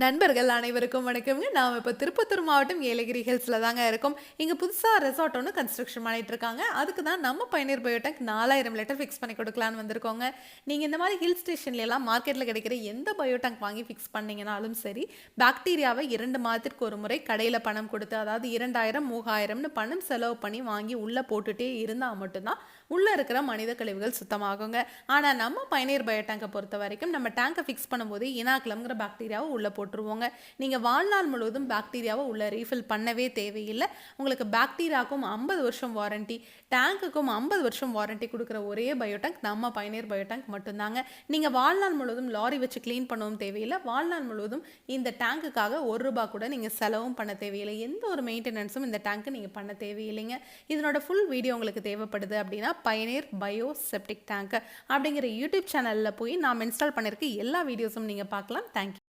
நண்பர்கள் அனைவருக்கும் வணக்கம்ங்க. நாம் இப்போ திருப்பத்தூர் மாவட்டம் ஏலகிரி ஹில்ஸில் தாங்க இருக்கும். இங்கே புதுசாக ரெசார்ட் ஒன்று கன்ஸ்ட்ரக்ஷன் பண்ணிட்டு இருக்காங்க. அதுக்கு தான் நம்ம பயணியர் பயோடெக் நாலாயிரம் லிட்டர் ஃபிக்ஸ் பண்ணி கொடுக்கலான்னு வந்திருக்கோங்க. நீங்கள் இந்த மாதிரி ஹில் ஸ்டேஷன்லாம் மார்க்கெட்டில் கிடைக்கிற எந்த பயோடெக் வாங்கி ஃபிக்ஸ் பண்ணீங்கனாலும் சரி பாக்டீரியாவை இரண்டு மாதத்திற்கு ஒரு முறை கடையில் பணம் கொடுத்து அதாவது இரண்டாயிரம் மூவாயிரம்னு பணம் செலவு பண்ணி வாங்கி உள்ளே போட்டுகிட்டே இருந்தால் மட்டும்தான் உள்ளே இருக்கிற மனித கழிவுகள் சுத்தமாகுங்க. ஆனால் நம்ம பயணியர் பயோடேங்கை பொறுத்த வரைக்கும் நம்ம டேங்கை ஃபிக்ஸ் பண்ணும்போது இனாக்கிளம்ங்கிற பாக்டீரியாவை உள்ளே போட்டு போட்டுருவோங்க. நீங்கள் வாழ்நாள் முழுவதும் பாக்டீரியாவை உள்ளே ரீஃபில் பண்ணவே தேவையில்லை. உங்களுக்கு பாக்டீரியாவுக்கும் ஐம்பது வருஷம் வாரண்டி டேங்குக்கும் ஐம்பது வருஷம் வாரண்டி கொடுக்குற ஒரே பயோடேங்க் நம்ம பயணியர் பயோடேங்க் மட்டும்தாங்க. நீங்கள் வாழ்நாள் முழுவதும் லாரி வச்சு க்ளீன் பண்ணவும் தேவையில்லை. வாழ்நாள் முழுவதும் இந்த டேங்குக்காக ஒரு ரூபா கூட நீங்கள் செலவும் பண்ண தேவையில்லை. எந்த ஒரு மெயின்டெனன்ஸும் இந்த டேங்க்கு நீங்கள் பண்ண தேவையில்லைங்க. இதனோட ஃபுல் வீடியோ உங்களுக்கு தேவைப்படுது அப்படின்னா பயனீர் பயோ செப்டிக் டேங்க் அப்படிங்கிற யூடியூப் சேனலில் போய் நாம் இன்ஸ்டால் பண்ணியிருக்க எல்லா வீடியோஸும் நீங்கள் பார்க்கலாம். தேங்க்யூ